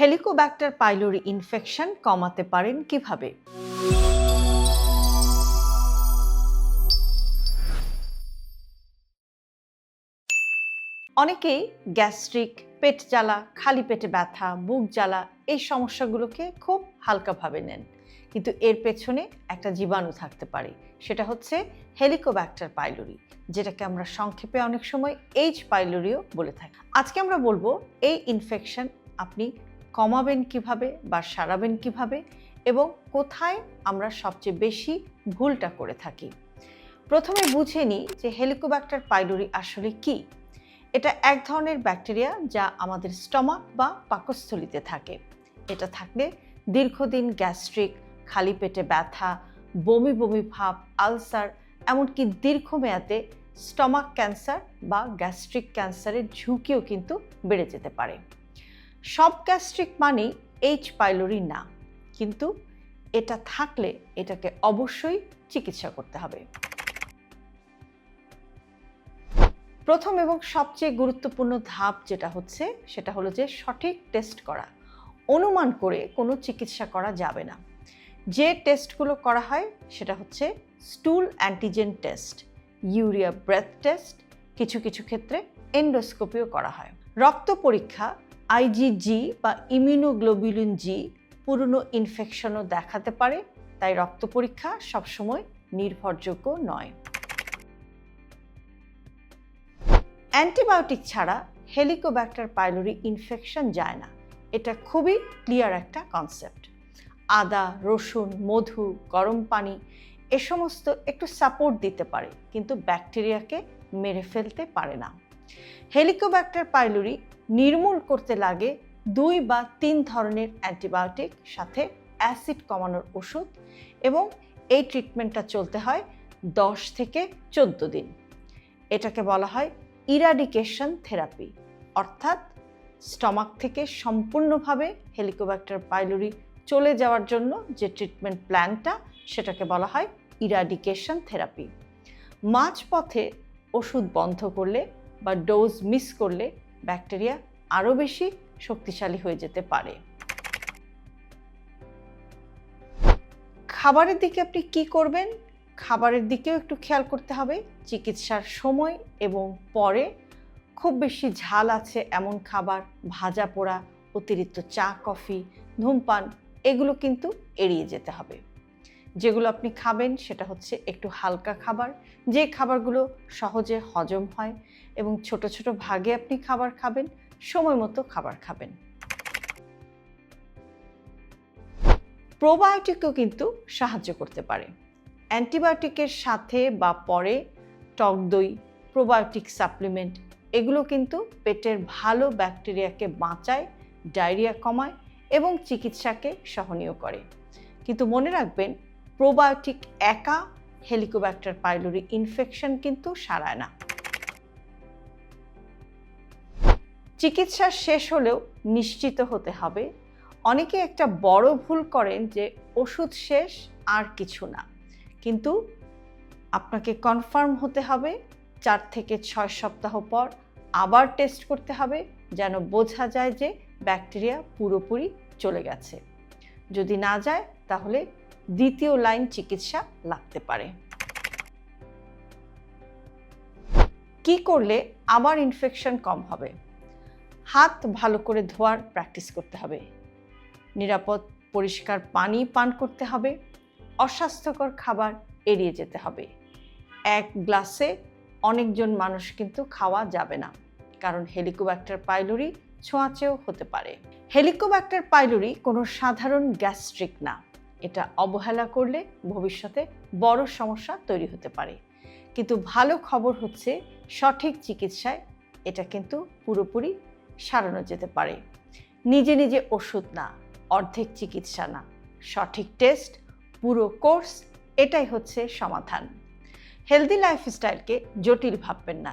Helicobacter pylori infection কমাতে পারেন কীভাবে? অনেকেই গ্যাস্ট্রিক, পেট জ্বালা, খালি পেটে ব্যথা, বুক জ্বালা এই সমস্যাগুলোকে খুব হালকাভাবে নেন। কিন্তু এর পেছনে একটা জীবাণু থাকতে পারে, সেটা হচ্ছে হেলিকোব্যাক্টার পাইলোরি যেটাকে আমরা সংক্ষেপে অনেক সময় এইচ পাইলোরিও বলে থাকি। আজকে আমরা বলব এই ইনফেকশন আপনি কমাবেন কীভাবে বা সারাবেন কীভাবে এবং কোথায় আমরা সবচেয়ে বেশি ভুলটা করে থাকি। প্রথমে বুঝে নিই যে হেলিকোব্যাক্টার পাইলোরি আসলে কী। এটা এক ধরনের ব্যাকটেরিয়া যা আমাদের স্টমাক বা পাকস্থলিতে থাকে। এটা থাকলে দীর্ঘদিন গ্যাস্ট্রিক, খালি পেটে ব্যথা, বমি বমি ভাব, আলসার, এমনকি দীর্ঘমেয়াদে স্টমাক ক্যান্সার বা গ্যাস্ট্রিক ক্যান্সারের ঝুঁকিও কিন্তু বেড়ে যেতে পারে। সব গ্যাস্ট্রিক মানেই এইচ পাইলোরি না। কিন্তু এটা থাকলে এটাকে অবশ্যই চিকিৎসা করতে হবে। প্রথম এবং সবচেয়ে গুরুত্বপূর্ণ ধাপ যেটা হচ্ছে, সেটা হলো যে সঠিক টেস্ট করা। অনুমান করে কোনো চিকিৎসা করা যাবে না। যে টেস্টগুলো করা হয়, সেটা হচ্ছে stool antigen test urea breath test কিছু কিছু ক্ষেত্রে এন্ডোস্কোপিও করা হয়। রক্ত পরীক্ষা আইজিজি বা ইমিউনোগ্লোবিলিন জি পুরনো ইনফেকশনও দেখাতে পারে, তাই রক্ত পরীক্ষা সবসময় নির্ভরযোগ্য নয়। অ্যান্টিবায়োটিক ছাড়া হেলিকোব্যাক্টার পাইলোরি ইনফেকশন যায় না। এটা খুবই ক্লিয়ার একটা কনসেপ্ট আদা, রসুন, মধু, গরম পানি, এ সমস্ত একটু সাপোর্ট দিতে পারে, কিন্তু ব্যাকটেরিয়াকে মেরে ফেলতে পারে না। হেলিকোব্যাক্টার পাইলোরি নির্মূল করতে লাগে দুই বা তিন ধরনের অ্যান্টিবায়োটিক, সাথে অ্যাসিড কমানোর ওষুধ এবং এই ট্রিটমেন্টটা চলতে হয় দশ থেকে চোদ্দ দিন। এটাকে বলা হয় ইরাডিকেশন থেরাপি। অর্থাৎ স্টমাক থেকে সম্পূর্ণভাবে হেলিকোব্যাক্টার পাইলোরি চলে যাওয়ার জন্য যে ট্রিটমেন্ট প্ল্যানটা, সেটাকে বলা হয় ইরাডিকেশন থেরাপি। মাঝপথে ওষুধ বন্ধ করলে বা ডোজ মিস করলে ব্যাকটেরিয়া আরও বেশি শক্তিশালী হয়ে যেতে পারে। খাবারের দিকে আপনি কি করবেন? খাবারের দিকেও একটু খেয়াল করতে হবে। চিকিৎসার সময় এবং পরে খুব বেশি ঝাল আছে এমন খাবার, ভাজা পোড়া, অতিরিক্ত চা, কফি, ধূমপান, এগুলো কিন্তু এড়িয়ে যেতে হবে। যেগুলো আপনি খাবেন সেটা হচ্ছে একটু হালকা খাবার। যে খাবারগুলো সহজে হজম হয় এবং ছোট ছোট ভাগে আপনি খাবার খাবেন, সময় মতো খাবার খাবেন। প্রোবায়োটিকও কিন্তু সাহায্য করতে পারে। অ্যান্টিবায়োটিকের সাথে বা পরে টক দই, প্রোবায়োটিক সাপ্লিমেন্ট, এগুলো কিন্তু পেটের ভালো ব্যাকটেরিয়াকে বাঁচায়, ডায়রিয়া কমায় এবং চিকিৎসাকে সহনীয় করে। কিন্তু মনে রাখবেন প্রোবায়োটিক একা হেলিকোব্যাক্টার পাইলোরি ইনফেকশন কিন্তু সারায় না। চিকিৎসা শেষ হলেও নিশ্চিত হতে হবে। অনেকে একটা বড় ভুল করেন যে ওষুধ শেষ আর কিছু না। কিন্তু আপনাকে কনফার্ম হতে হবে, চার থেকে ছয় সপ্তাহ পর আবার টেস্ট করতে হবে যেন বোঝা যায় যে ব্যাকটেরিয়া পুরোপুরি চলে গেছে। যদি না যায় তাহলে দ্বিতীয় লাইন চিকিৎসা লাগতে পারে। কি করলে আবার ইনফেকশন কম হবে? হাত ভালো করে ধোয়ার প্র্যাকটিস করতে হবে। নিরাপদ, পরিষ্কার পানি পান করতে হবে। অস্বাস্থ্যকর খাবার এড়িয়ে যেতে হবে। এক গ্লাসে অনেকজন মানুষ কিন্তু খাওয়া যাবে না, কারণ হেলিকোব্যাক্টার পাইলোরি ছোঁয়াচেও হতে পারে। হেলিকোব্যাক্টার পাইলোরি কোনো সাধারণ গ্যাস্ট্রিক না। এটা অবহেলা করলে ভবিষ্যতে বড় সমস্যা তৈরি হতে পারে। কিন্তু ভালো খবর হচ্ছে সঠিক চিকিৎসায় এটা কিন্তু পুরোপুরি সারানো যেতে পারে। নিজে নিজে ওষুধ না, অর্ধেক চিকিৎসা না, সঠিক টেস্ট, পুরো কোর্স, এটাই হচ্ছে সমাধান। হেলদি লাইফস্টাইলকে জটিল ভাববেন না।